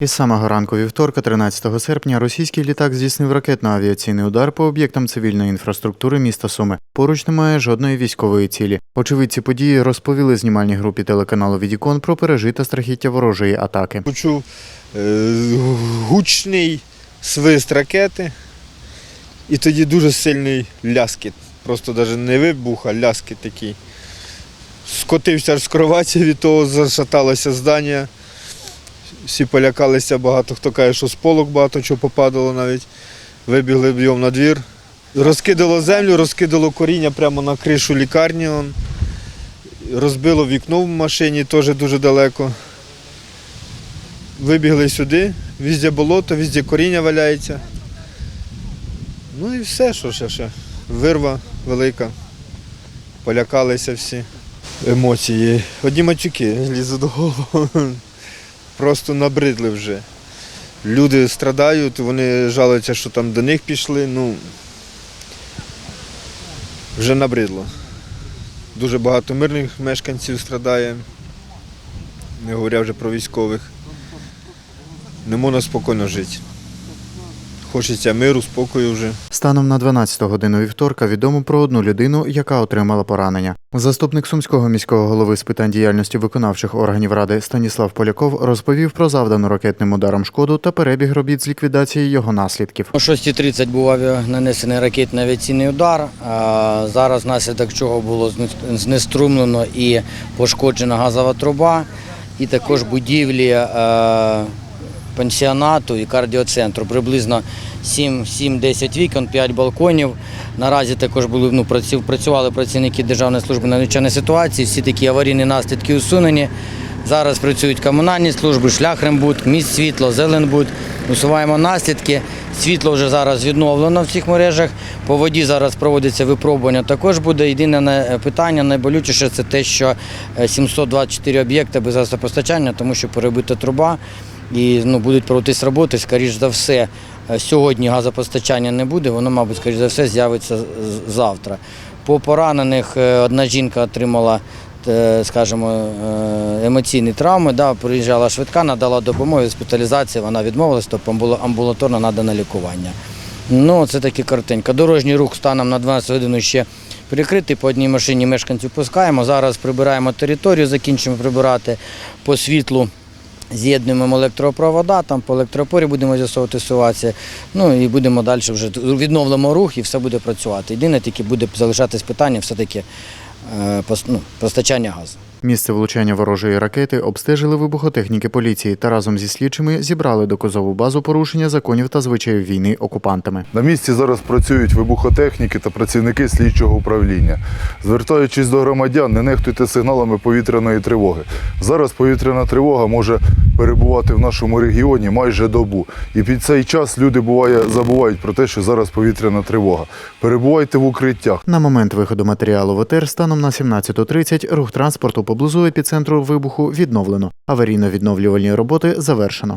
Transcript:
Із самого ранку вівторка, 13 серпня, російський літак здійснив ракетно-авіаційний удар по об'єктам цивільної інфраструктури міста Суми. Поруч немає жодної військової цілі. Очевидці події розповіли знімальній групі телеканалу Відікон про пережите страхіття ворожої атаки. Почув е, гучний свист ракети, і тоді дуже сильний ляскіт. Просто навіть не вибух, а ляскіт такий. Скотився аж з кроваті, від того зашаталося здання. Всі полякалися, багато хто каже, що з полок багато чого попадало навіть. Вибігли б'єм на двір. Розкидало землю, розкидало коріння прямо на кришу лікарні. Розбило вікно в машині теж дуже далеко. Вибігли сюди, везде болото, везде коріння валяється. Ну і все, що ще ще. Вирва велика. Полякалися всі. Емоції. Одні матюки лізуть до голову. Просто набридли вже. Люди страдають, вони жалуються, що там до них пішли. Ну вже набридло. Дуже багато мирних мешканців страдає, не говоря вже про військових. Не можна спокійно жити. Хочеться миру, спокою вже. Станом на 12 годину вівторка відомо про одну людину, яка отримала поранення. Заступник сумського міського голови з питань діяльності виконавчих органів ради Станіслав Поляков розповів про завдану ракетним ударом шкоду та перебіг робіт з ліквідації його наслідків. О 6.30 був нанесений ракетний авіаційний удар. А Зараз внаслідок чого було зне- знеструмлено і пошкоджена газова труба, і також будівлі е, пансіонату і кардіоцентру. Приблизно 7-10 вікон, 5 балконів. Наразі також були ну, працювали працівники Державної служби надзвичайної ситуації. Всі такі аварійні наслідки усунені. Зараз працюють комунальні служби, шляхрембуд, міст світло, зеленбуд. Усуваємо наслідки. Світло вже зараз відновлено в цих мережах. По воді зараз проводиться випробування. Також буде єдине питання найболючіше це те, що е, 724 об'єкти без газопостачання, тому що перебита труба. І ну, будуть проводитись роботи, скоріш за все, е, сьогодні газопостачання не буде, воно, мабуть, скоріш за все, з'явиться завтра. По поранених е, одна жінка отримала, е, скажімо, емоційні травми. Да, приїжджала швидка, надала допомогу, госпіталізація, вона відмовилась, тобто амбула- амбулаторно надане лікування. Ну, це таки картинка. Дорожній рух станом на 12 годину ще прикритий. По одній машині мешканців пускаємо. Зараз прибираємо територію, закінчимо прибирати по світлу. З'єднуємо електропровода, там по електропорі будемо з'ясовувати ситуацію. Ну і будемо далі вже відновимо рух і все буде працювати. Єдине тільки буде залишатись питання все-таки е, ну, постачання газу. Місце влучання ворожої ракети обстежили вибухотехніки поліції та разом зі слідчими зібрали доказову базу порушення законів та звичаїв війни окупантами. На місці зараз працюють вибухотехніки та працівники слідчого управління. Звертаючись до громадян, не нехтуйте сигналами повітряної тривоги. Зараз повітряна тривога може перебувати в нашому регіоні майже добу. І під цей час люди буває забувають про те, що зараз повітряна тривога. Перебувайте в укриттях. На момент виходу матеріалу в ЕТР станом на 17.30 рух транспорту поблизу епіцентру вибуху відновлено. Аварійно-відновлювальні роботи завершено.